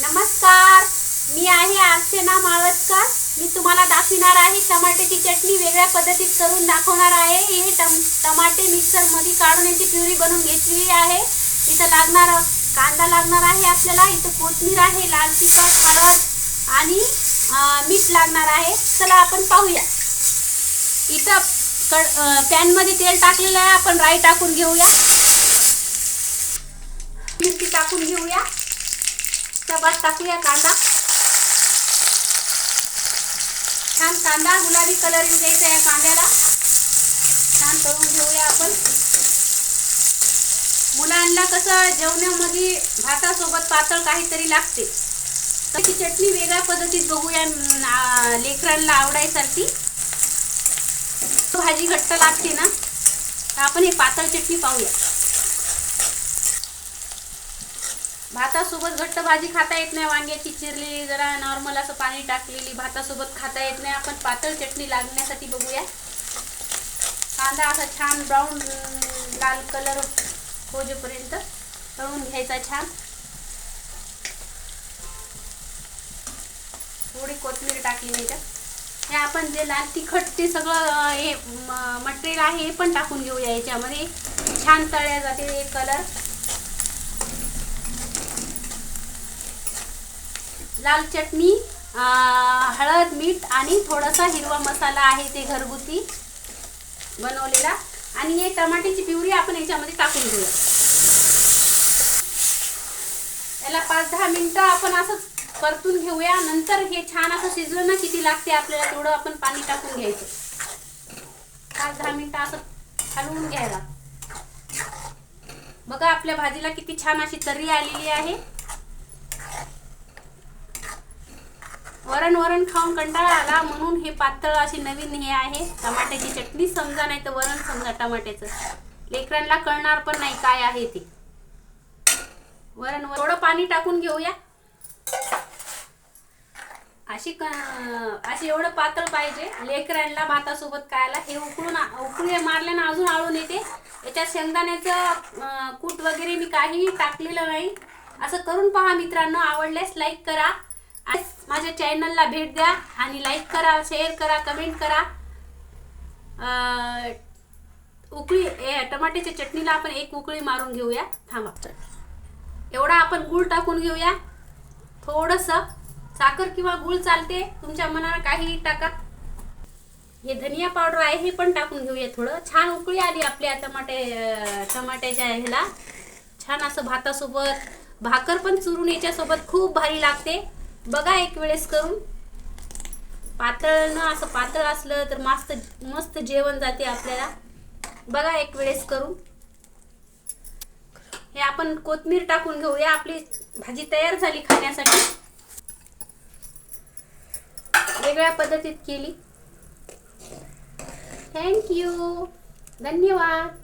नमस्कार. मी आहे अर्चना माळवतकर. मी तुम्हाला दाखविणार आहे टमाट्याची चटणी वेगळ्या पद्धतीत करून दाखवणार आहे. हे टम टमाटे मिक्सरमध्ये काढून याची प्युरी बनवून घेतलेली आहे. इथं लागणार कांदा लागणार आहे आपल्याला. इथं कोथमीर आहे लाल तिखट हळद आणि मीठ लागणार आहे. चला आपण पाहूया. इथं कड पॅनमध्ये तेल टाकलेलं आहे. आपण राई टाकून घेऊया. मिरची टाकून घेऊया. चपात टाकूया कांदा. छान कांदा गुलाबी कलर येऊ द्यायचा या कांद्याला. छान तळून घेऊया आपण. मुलांना कसं जेवणामध्ये भातासोबत पातळ काहीतरी लागते. त्याची चटणी वेगळ्या पद्धतीत बघूया लेकरांना आवडायसारखी. भाजी घट्ट लागते ना. तर आपण हे पातळ चटणी पाहूया. भातासोबत घट्ट भाजी खाता येत नाही. वांग्याची चिरलेली जरा नॉर्मल असं पाणी टाकलेली भातासोबत खाता येत नाही. आपण पातळ चटणी लागण्यासाठी बघूया. कांदा असा छान ब्राऊन लाल कलर होजेपर्यंत तळून घ्यायचा छान. थोडी कोथिंबीर टाकली नाही तर हे आपण जे लाल तिखट ते सगळं हे मटेरियल आहे हे पण टाकून घेऊया याच्यामध्ये. छान तळल्या जाते कलर लाल चटणी हळद मीठ आणि थोडासा हिरवा मसाला आहे ते घरगुती बनवलेला. आणि हे टमाट्याची प्युरी आपण याच्यामध्ये टाकून घेऊया. याला पाच दहा मिनटं आपण असं परतून घेऊया. नंतर हे छान असं शिजलं ना किती लागते आपल्याला तेवढं आपण पाणी टाकून घ्यायचं. पाच दहा मिनटं असं हलवून घ्यायला. बघा आपल्या भाजीला किती छान अशी तर्री आलेली आहे. वरण वरण खाऊन कंटाळा आला म्हणून हे पातळ अशी नवीन हे आहे. टमाट्याची चटणी समजा नाही तर वरण समजा टमाट्याचं. लेकरांना कळणार पण नाही काय आहे ते. वरण थोडं पाणी टाकून घेऊया. अशी क अशी एवढं पातळ पाहिजे. लेकरांना भातासोबत खायला. हे उकळून उकळी मारल्यानं अजून आळून येते. याच्यात शेंगदाण्याचं कूट वगैरे मी काहीही टाकलेलं नाही. असं करून पहा मित्रांनो. आवडल्यास लाईक करा. माझ्या चॅनलला भेट द्या आणि लाईक करा शेअर करा कमेंट करा. उकळी ए, टमाट्याच्या चटणीला आपण एक उकळी मारून घेऊया. थांबा. एवढा आपण गूळ टाकून घेऊया. थोडंसं साखर किंवा गूळ चालते. तुमच्या मनाला काहीही टाका. हे धनिया पावडर आहे हे पण टाकून घेऊया थोडं. छान उकळी आली आपल्या टमाटे टमाट्याच्या ह्याला. छान असं भातासोबत भाकर पण चुरून याच्यासोबत खूप भारी लागते. बघा एक वेळेस करून. पातळ न असं पातळ असलं तर मस्त मस्त जेवण जाते आपल्याला. बघा एक वेळेस करून. हे आपण कोथमीर टाकून घेऊया आपली भाजी तयार झाली खाण्यासाठी. वेगळ्या पद्धतीत केली. थँक्यू धन्यवाद.